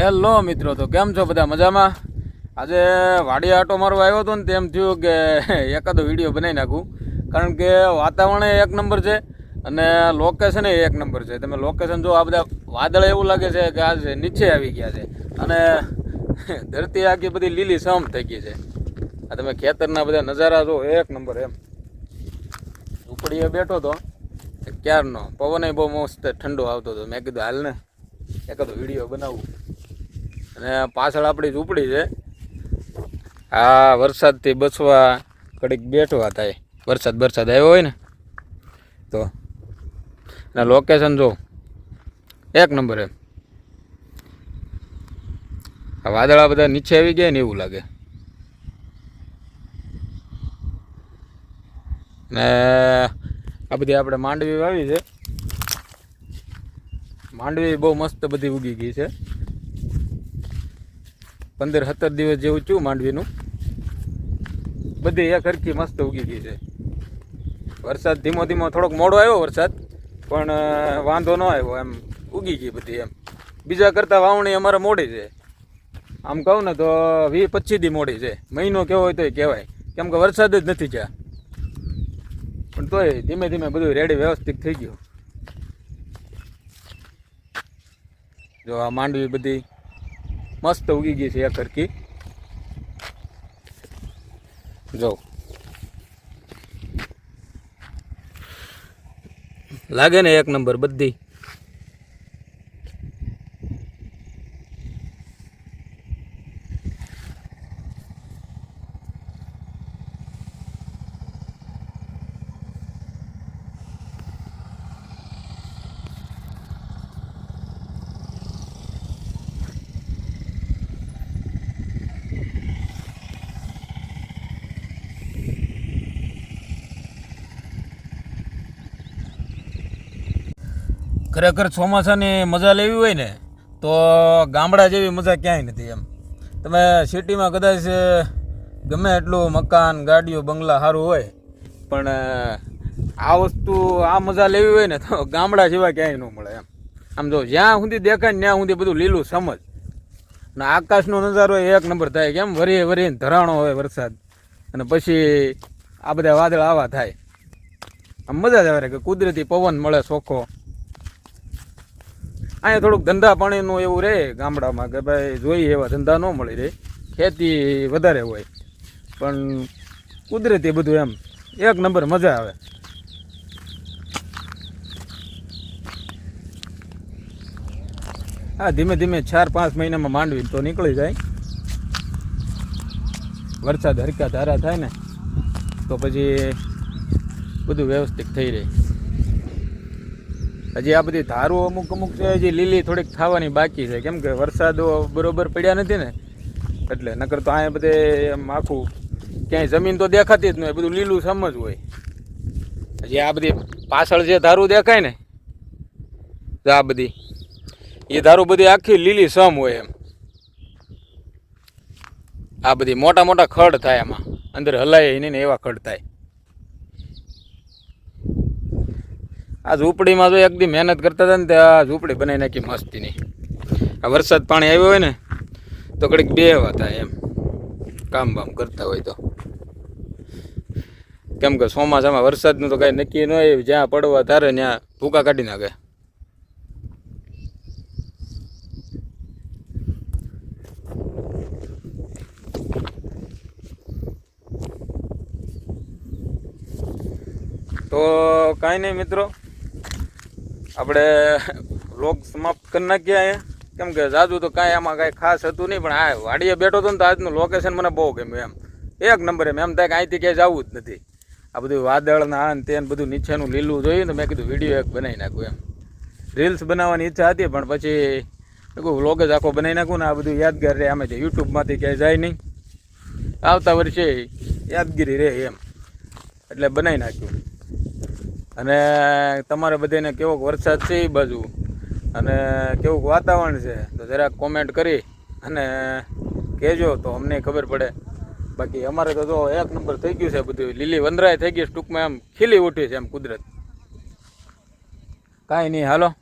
Hello મિત્રો, તો કેમ છો બધા મજામાં? આજે વાડી આટો મારવા આવ્યો હતો ને તેમ થયું કે એકાદો વીડિયો બનાવી નાખું. કારણ કે વાતાવરણ એક નંબર છે અને લોકેશન એક નંબર છે. તમે લોકેશન જો આ બધા વાદળ એવું લાગે છે કે આજે નીચે આવી ગયા છે અને ધરતી આખી બધી લીલી સમ થઈ ગઈ છે. આ તમે ખેતરના બધા નજારા જો એક નંબર એમ. ઉપડીએ બેઠો હતો ક્યારનો? પવન બહુ મસ્ત ઠંડો આવતો હતો. મેં કીધું હાલ ને એકાદો વીડિયો બનાવું. અને પાછળ આપણી ઝૂંપડી છે. આ વરસાદથી બચવા ઘડીક બેઠવા થાય. વરસાદ વરસાદ આવ્યો હોય ને, તો અને લોકેશન જો એક નંબર એમ. આ વાદળા બધા નીચે આવી ગયા ને એવું લાગે. ને આ બધી આપણે માંડવી વાવી છે. માંડવી બહુ મસ્ત બધી ઉગી ગઈ છે. પંદર સત્તર દિવસ જેવું છું માંડવીનું. બધી એક હરખી મસ્ત ઉગી ગઈ છે. વરસાદ ધીમો ધીમો થોડોક મોડો આવ્યો વરસાદ, પણ વાંધો ન આવ્યો, એમ ઉગી ગઈ બધી એમ. બીજા કરતાં વાવણી અમારે મોડી છે. આમ કહું ને તો વીસ પચીસ દી મોડી છે. મહિનો કેવો હોય તોય કહેવાય. કેમ કે વરસાદ જ નથી જ્યાં પણ તોય ધીમે ધીમે બધું રેડી વ્યવસ્થિત થઈ ગયું. જો આ માંડવી બધી મસ્ત ઉગી ગઈ છે એક હરકી જો. લાગે ને એક નંબર બધી. ખરેખર ચોમાસાની મજા લેવી હોય ને, તો ગામડા જેવી મજા ક્યાંય નથી એમ. તમે સિટીમાં કદાચ ગમે એટલું મકાન, ગાડીઓ, બંગલા સારું હોય, પણ આ વસ્તુ, આ મજા લેવી હોય ને, તો ગામડા જેવા ક્યાંય ન મળે એમ. આમ જો, જ્યાં સુધી દેખાય ને ત્યાં સુધી બધું લીલું સમજ. અને આકાશનો નજારો એક નંબર થાય કેમ વરીએ વરીને ધરાણો હોય વરસાદ. અને પછી આ બધા વાદળ આવા થાય. આમ મજા જ આવે કે કુદરતી પવન મળે ચોખ્ખો. અહીંયા થોડુંક ધંધા પાણીનું એવું રહે ગામડામાં કે ભાઈ જોઈએ એવા ધંધા ન મળી રહે. ખેતી વધારે હોય. પણ કુદરતી બધું એમ, એક નંબર મજા આવે. હા ધીમે ધીમે ચાર પાંચ મહિનામાં માંડવી તો નીકળી જાય. વરસાદ હરકા ધારા થાય ને, તો પછી બધું વ્યવસ્થિત થઈ રહે. હજી આ બધી ધારો અમુક અમુક છે, હજી લીલી થોડીક થવાની બાકી છે. કેમ કે વરસાદો બરોબર પડ્યા નથી ને? એટલે નકર તો અહીંયા બધે એમ આખું ક્યાંય જમીન તો દેખાતી જ નહીં બધું લીલું સમજ હોય. હજી આ બધી પાછળ જે ધારું દેખાય ને આ બધી, એ ધારું બધી આખી લીલી સમ હોય એમ. આ બધી મોટા મોટા ખડ થાય એમાં અંદર હલાય નહીં ને એવા ખડ થાય. આ ઝૂંપડીમાં જો એકદી મહેનત કરતા હતા ને તે આ ઝૂંપડી બનાવી નાખી મસ્તીની. આ વરસાદ પાણી આવ્યો હોય ને, તો કડીક બે હતા એમ. કામ બામ કરતા હોય તો. કેમ કે ચોમાસામાં વરસાદનું તો કાંઈ નક્કી ન હોય, જ્યાં પડવા તારે ત્યાં ભૂકા કાઢી નાખે. તો કાંઈ નહીં મિત્રો. આપણે લોક સમાપ્ત કરી નાખીએ અહીંયા. કેમ કે જાજુ તો કાંઈ આમાં કાંઈ ખાસ હતું નહીં, પણ આ વાડીએ બેઠો હતો ને તો આજનું લોકેશન મને બહુ ગમ્યું એમ. એક નંબર એમ. એમ થાય કે અહીંથી ક્યાંય જવું જ નથી. આ બધું વાદળ ને આ તે બધું નીચેનું લીલું જોયું ને મેં કીધું વીડિયો એક બનાવી નાખું એમ. રીલ્સ બનાવવાની ઈચ્છા હતી, પણ પછી વ્લોગ જ આખો બનાવી નાખું ને આ બધું યાદગાર રહે. આમે યુટ્યુબમાંથી ક્યાંય જાય નહીં. આવતા વર્ષે યાદગીરી રહે એમ. એટલે બનાવી નાખ્યું. અને તમારે બધાને કેવોક વરસાદ છે એ બાજુ. અને કેવું વાતાવરણ છે, તો જરાક કોમેન્ટ કરી અને કહેજો તો અમને ખબર પડે. બાકી અમારે તો જો એક નંબર થઈ ગયું છે બધું. લીલી વંદરાય થઈ ગઈ ટૂંકમાં એમ ખીલી ઉઠી છે એમ કુદરત. કાંઈ નહીં, હાલો.